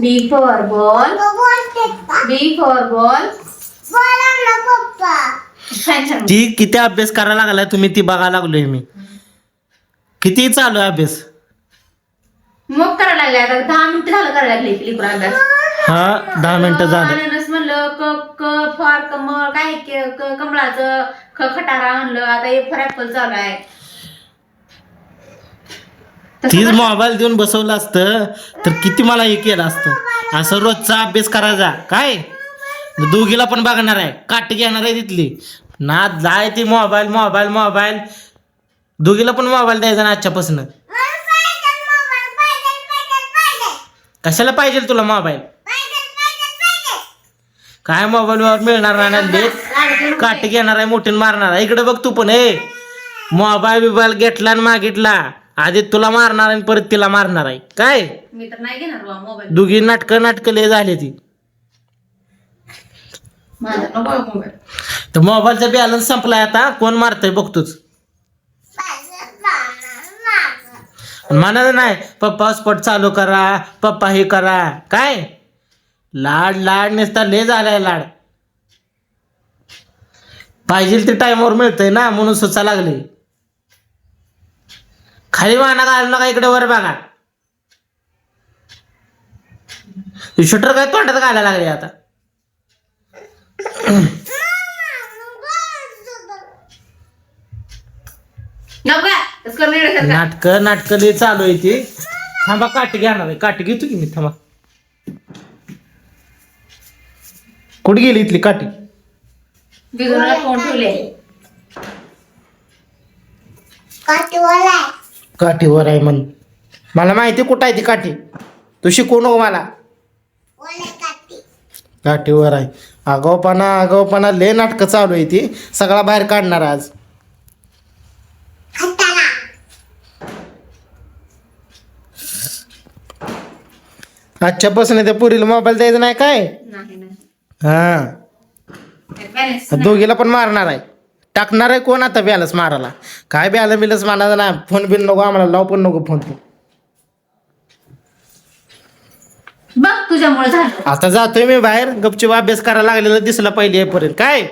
B for ball B for ball छान छान ती किती अभ्यास करायला लागलाय? तुम्ही ती बघायला लागलोय मी. किती चालू आहे अभ्यास? मग करायला लागले. आता दहा मिनिटं झालं करायला लागले लिकून अभ्यास. हा दहा मिनिटं झालं. अननस म्हणलं क क फॉर कमळ काय क क- कमळाचं ख खटारा म्हणलं आता ए फॉर ऍपल चालू आहे. तीच मोबाईल देऊन बसवलं असतं तर किती मला हे केलं असतं. असं रोजचा अभ्यास करायचा. काय? दोघीला पण बघणार आहे. काट घेणार आहे तिथली. ना जाय ती मोबाईल मोबाईल मोबाईल. दोघीला पण मोबाईल द्यायचा ना आजच्यापासून. कशाला पाहिजे तुला मोबाईल? काय मोबाईलवर मिळणार नाही ना काट घेणार आहे मोठीन मारणार आहे. इकडे बघ तू पण ए. मोबाईल बिबाईल घेतला आणि मागितला. आधी तुला मारणार आणि परत तिला मारणार आहे. काय? मी तर नाही घेणार मोबाईल दोघी नाटकं नाटकं लय झाली ती. माझा नको मोबाईल तर मोबाईलचा बॅलन्स संपलाय आता. कोण मारतंय बघतोच. म्हणत नाही. पप्पा हॉटस्पॉट चालू करा. पप्पा हे करा. काय? लाड लाड नेसता लय झालाय लाड. पाहिजे ते टाइमवर मिळतंय ना म्हणून सुचा लागले. खाली वाहना घालू नका इकडे वर बघा. शूटर काय तोंडात घालायला लागले आता. नाटक नाटक लय चालू आहे ती. थांबा काठी घेणार आहे. काठी घेतो की मी? थांबा. कुठे गेली इथली काठी? फोन ठेवले. काठीवर आहे म्हण. मला माहिती कुठं आहे ती काठी? तू शिकवू नको मला. काठीवर आहे. आगाऊपणा आगाऊपणा लय नाटकं चालू आहे ती. सगळा बाहेर काढणार आज. आजच्यापासून त्या पुरीला मोबाईल द्यायचा नाही काय? नाही नाही. हा. दोघीला पण मारणार आहे. टाकणार आहे कोण आता बॅलन्स मारायला? काय बॅलन्स बिलन्स मारायचा ना फोन बिन नको आम्हाला लाव पण नको फोन. तू बघ तुझ्यामुळे झालं. आता जातोय मी बाहेर. गपचूप अभ्यास करायला लागलेलं दिसलं पाहिजे पर्यंत काय?